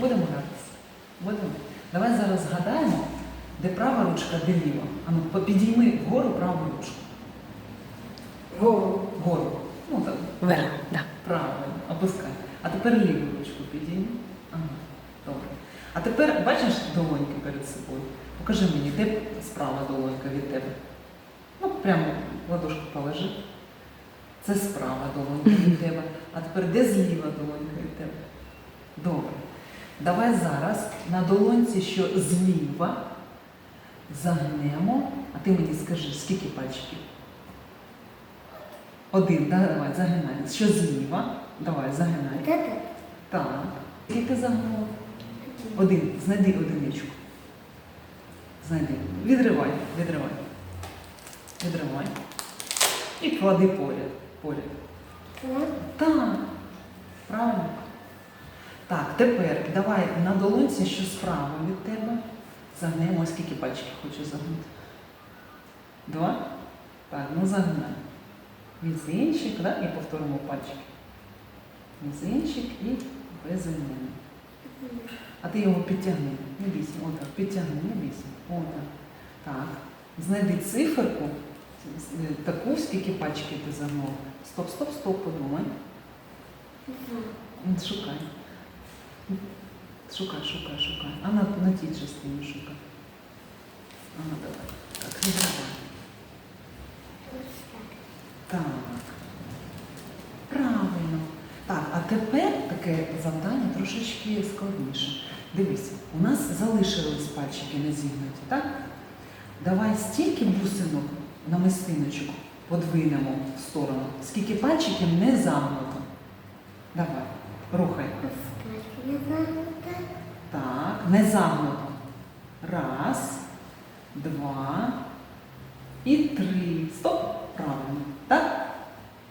Будемо гратися? Будемо. Давай зараз згадаємо, де права ручка, де ліва. А ну, підійми вгору праву ручку. Голову. Вгору. Ну так, Вверх, да. правильно, опускай. А тепер ліву ручку підійми. Ага, добре. А тепер бачиш долоньки перед собою? Покажи мені, де справа долонька від тебе? Ну, прямо ладошку положи. Це справа долонька від тебе. А тепер де зліва долонька від тебе? Добре. Давай зараз на долонці, що зліва, загнемо. А ти мені скажи, скільки пальчиків? Один, да, давай, загинай. Що зліва? Давай, загинай. Так. Скільки ти загнув? Один. Знайди одиничку. Знайди. Відривай, відривай. Відривай. І клади поряд. Поряд. Так. Правильно. Так, тепер давай на долонці, що справа від тебе. Загнемо, скільки пальчиків хочу загнути. Два? Так, ну загнай. Мізинчик, да? і повторимо пальчики. Мізинчик і безім'яний. А ти його підтягни. Не бійся. Отак, підтягни, не бійся. Отак. Так. Знайди циферку, з- таку, скільки пальчиків ти загнув. Стоп, стоп, стоп, подумай. Шукай. Шукай, шукай, шукай. А на, на тій частині шукай. Ага, давай. Так, відривай. Вот так. Правильно. Так, а тепер таке завдання трошечки складніше. Дивись, у нас залишились пальчики не зігнуті, так? Давай стільки бусинок на мистиночок подвинемо в сторону, скільки пальчиків не загнуто. Давай, рухай. Пускай не загнуто. Так, не загнуто. Раз, два і три. Стоп. Правильно. Так?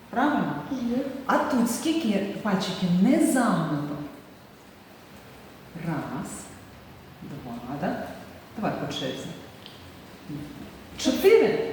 Правильно? Мгм. А тут скільки пальчиків не загнуто? Раз, два, да? Давай по черзі. Чотири.